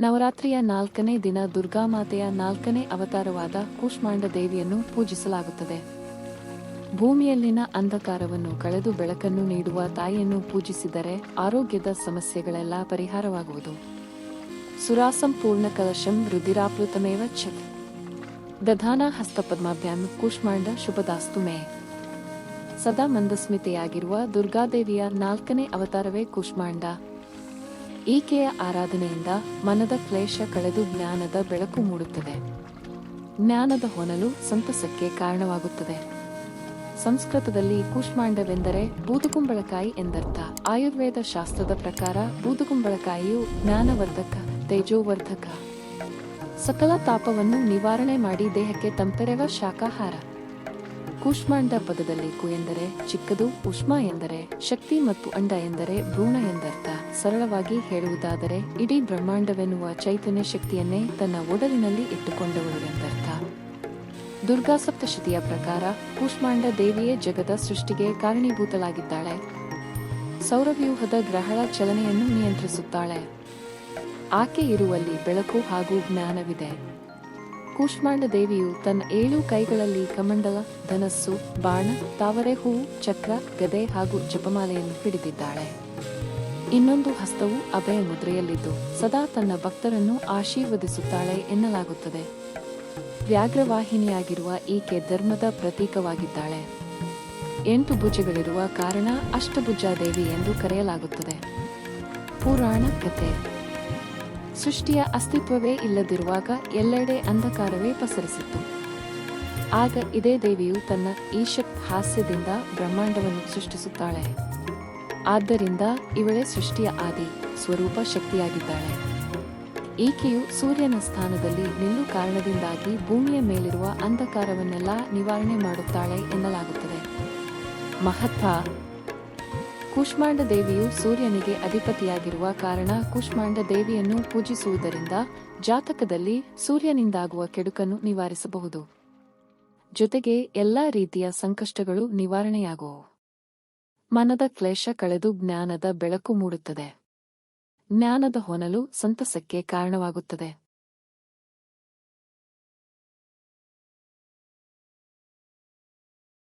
ನವರಾತ್ರಿಯ ನಾಲ್ಕನೇ ದಿನ ದುರ್ಗಾಮಾತೆಯ ನಾಲ್ಕನೇ ಅವತಾರವಾದ ಕೂಷ್ಮಾಂಡ ದೇವಿಯನ್ನು ಪೂಜಿಸಲಾಗುತ್ತದೆ. ಭೂಮಿಯಲ್ಲಿನ ಅಂಧಕಾರವನ್ನು ಕಳೆದು ಬೆಳಕನ್ನು ನೀಡುವ ತಾಯಿಯನ್ನು ಪೂಜಿಸಿದರೆ ಆರೋಗ್ಯದ ಸಮಸ್ಯೆಗಳೆಲ್ಲ ಪರಿಹಾರವಾಗುವುದು. ಸುರಾಸಂಪೂರ್ಣ ಕಲಶಂ ರುದಿರಾಪ್ಲುತಮೇವ ಛತ್. ದಧಾನ ಹಸ್ತಪದ್ಮಾಭ್ಯಾಂ ಕೂಷ್ಮಾಂಡ ಶುಭದಾಸ್ತು ಮೇ. ಸದಾ ಮಂದಸ್ಮಿತೆಯಾಗಿರುವ ದುರ್ಗಾದೇವಿಯ ನಾಲ್ಕನೇ ಅವತಾರವೇ ಕೂಷ್ಮಾಂಡ. ಈಕೆಯ ಆರಾಧನೆಯಿಂದ ಮನದ ಕ್ಲೇಶ ಕಳೆದು ಜ್ಞಾನದ ಬೆಳಕು ಮೂಡುತ್ತದೆ. ಜ್ಞಾನದ ಹೊನಲು ಸಂತಸಕ್ಕೆ ಕಾರಣವಾಗುತ್ತದೆ. ಸಂಸ್ಕೃತದಲ್ಲಿ ಕೂಷ್ಮಾಂಡವೆಂದರೆ ಬೂದುಕುಂಬಳಕಾಯಿ ಎಂದರ್ಥ. ಆಯುರ್ವೇದ ಶಾಸ್ತ್ರದ ಪ್ರಕಾರ ಬೂದುಕುಂಬಳಕಾಯಿಯು ಜ್ಞಾನವರ್ಧಕ, ತೇಜೋವರ್ಧಕ. ಸಕಲ ತಾಪವನ್ನು ನಿವಾರಣೆ ಮಾಡಿ ದೇಹಕ್ಕೆ ತಂಪೆರೆವ ಶಾಕಾಹಾರ ಕೂಷ್ಮಾಂಡ ಪದದಲ್ಲಿ ಕು ಎಂದರೆ ಚಿಕ್ಕದು, ಉಷ್ಮ ಎಂದರೆ ಶಕ್ತಿ ಮತ್ತು ಅಂಡ ಎಂದರೆ ಭ್ರೂಣ ಎಂದರ್ಥ. ಸರಳವಾಗಿ ಹೇಳುವುದಾದರೆ, ಇಡೀ ಬ್ರಹ್ಮಾಂಡವೆನ್ನುವ ಚೈತನ್ಯ ಶಕ್ತಿಯನ್ನೇ ತನ್ನ ಒಡಲಿನಲ್ಲಿ ಇಟ್ಟುಕೊಂಡವಳು ಎಂದರ್ಥ. ದುರ್ಗಾ ಸಪ್ತಶತಿಯ ಪ್ರಕಾರ, ಕೂಷ್ಮಾಂಡ ದೇವಿಯೇ ಜಗದ ಸೃಷ್ಟಿಗೆ ಕಾರಣೀಭೂತಳಾಗಿದ್ದಾಳೆ. ಸೌರವ್ಯೂಹದ ಗ್ರಹಗಳ ಚಲನೆಯನ್ನು ನಿಯಂತ್ರಿಸುತ್ತಾಳೆ. ಆಕೆ ಇರುವಲ್ಲಿ ಬೆಳಕು ಹಾಗೂ ಜ್ಞಾನವಿದೆ. ಕೂಷ್ಮಾಂಡ ದೇವಿಯು ತನ್ನ ಏಳು ಕೈಗಳಲ್ಲಿ ಕಮಂಡಲ, ಧನಸ್ಸು, ಬಾಣ, ತಾವರೆ ಹೂವು ಚಕ್ರ, ಗದೆ ಹಾಗೂ ಜಪಮಾಲೆಯನ್ನು ಹಿಡಿದಿದ್ದಾಳೆ. ಇನ್ನೊಂದು ಹಸ್ತವು ಅಭಯ ಮುದ್ರೆಯಲ್ಲಿದ್ದು, ಸದಾ ತನ್ನ ಭಕ್ತರನ್ನು ಆಶೀರ್ವದಿಸುತ್ತಾಳೆ ಎನ್ನಲಾಗುತ್ತದೆ. ವ್ಯಾಘ್ರವಾಹಿನಿಯಾಗಿರುವ ಈಕೆ ಧರ್ಮದ ಪ್ರತೀಕವಾಗಿದ್ದಾಳೆ. ಎಂಟು ಭುಜಗಳಿರುವ ಕಾರಣ ಅಷ್ಟಭುಜಾದೇವಿ ಎಂದು ಕರೆಯಲಾಗುತ್ತದೆ. ಪುರಾಣ ಕತೆ ಸೃಷ್ಟಿಯ ಅಸ್ತಿತ್ವವೇ ಇಲ್ಲದಿರುವಾಗ ಎಲ್ಲೆಡೆ ಅಂಧಕಾರವೇ ಪಸರಿಸಿತ್ತು. ಆಗ ಇದೇ ದೇವಿಯು ತನ್ನ ಈಶಕ್ ಹಾಸ್ಯದಿಂದ ಬ್ರಹ್ಮಾಂಡವನ್ನು ಸೃಷ್ಟಿಸುತ್ತಾಳೆ. ಆದ್ದರಿಂದ ಇವಳೇ ಸೃಷ್ಟಿಯ ಆದಿ, ಸ್ವರೂಪ ಶಕ್ತಿಯಾಗಿದ್ದಾಳೆ. ಈಕೆಯು ಸೂರ್ಯನ ಸ್ಥಾನದಲ್ಲಿ ನಿಲ್ಲು ಕಾರಣದಿಂದಾಗಿ ಭೂಮಿಯ ಮೇಲಿರುವ ಅಂಧಕಾರವನ್ನೆಲ್ಲ ನಿವಾರಣೆ ಮಾಡುತ್ತಾಳೆ ಎನ್ನಲಾಗುತ್ತದೆ. ಮಹತ್ವ ಕೂಷ್ಮಾಂಡ ದೇವಿಯು ಸೂರ್ಯನಿಗೆ ಅಧಿಪತಿಯಾಗಿರುವ ಕಾರಣ ಕುಷ್ಮಾಂಡ ದೇವಿಯನ್ನು ಪೂಜಿಸುವುದರಿಂದ ಜಾತಕದಲ್ಲಿ ಸೂರ್ಯನಿಂದಾಗುವ ಕೆಡುಕನ್ನು ನಿವಾರಿಸಬಹುದು. ಜೊತೆಗೆ ಎಲ್ಲಾ ರೀತಿಯ ಸಂಕಷ್ಟಗಳು ನಿವಾರಣೆಯಾಗುವು ಮನದ ಕ್ಲೇಶ ಕಳೆದು ಜ್ಞಾನದ ಬೆಳಕು ಮೂಡುತ್ತದೆ. ಜ್ಞಾನದ ಹೊನಲು ಸಂತಸಕ್ಕೆ ಕಾರಣವಾಗುತ್ತದೆ.